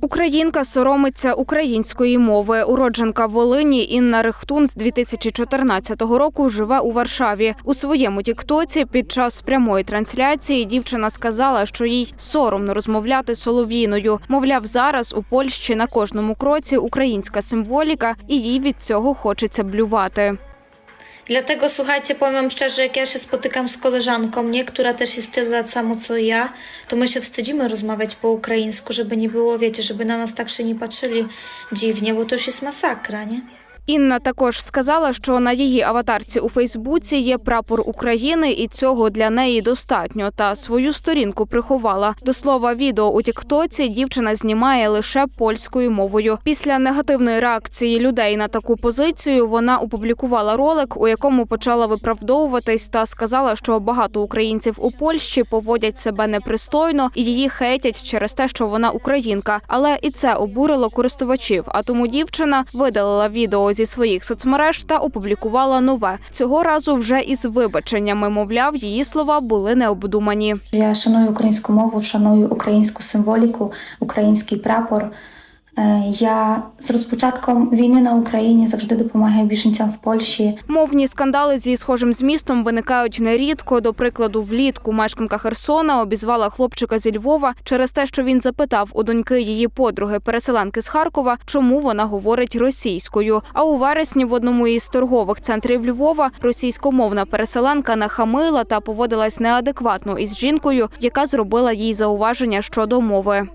Українка соромиться української мови. Уродженка Волині Інна Рихтун з 2014 року живе у Варшаві. У своєму тіктоці під час прямої трансляції дівчина сказала, що їй соромно розмовляти солов'їною. Мовляв, зараз у Польщі на кожному кроці українська символіка, і їй від цього хочеться блювати. Dlatego słuchajcie, powiem wam szczerze, jak ja się spotykam z koleżanką, nie, która też jest tyle lat samo co ja, to my się wstydzimy rozmawiać po ukraińsku, żeby nie było, wiecie, żeby na nas tak się nie patrzyli dziwnie, bo to już jest masakra, nie? Інна також сказала, що на її аватарці у Фейсбуці є прапор України, і цього для неї достатньо. Та свою сторінку приховала. До слова, відео у Тіктоці дівчина знімає лише польською мовою. Після негативної реакції людей на таку позицію вона опублікувала ролик, у якому почала виправдовуватись та сказала, що багато українців у Польщі поводять себе непристойно і її хейтять через те, що вона українка. Але і це обурило користувачів. А тому дівчина видалила відео зі своїх соцмереж та опублікувала нове. Цього разу вже із вибаченнями. Мовляв, її слова були необдумані. Я шаную українську мову, шаную українську символіку, український прапор. Е, Я з розпочатком війни на Україні завжди допомагаю біженцям в Польщі. Мовні скандали зі схожим змістом виникають нерідко. До прикладу, влітку мешканка Херсона обізвала хлопчика зі Львова через те, що він запитав у доньки її подруги, переселенки з Харкова, чому вона говорить російською. А у вересні в одному із торгових центрів Львова російськомовна переселенка нахамила та поводилась неадекватно із жінкою, яка зробила їй зауваження щодо мови.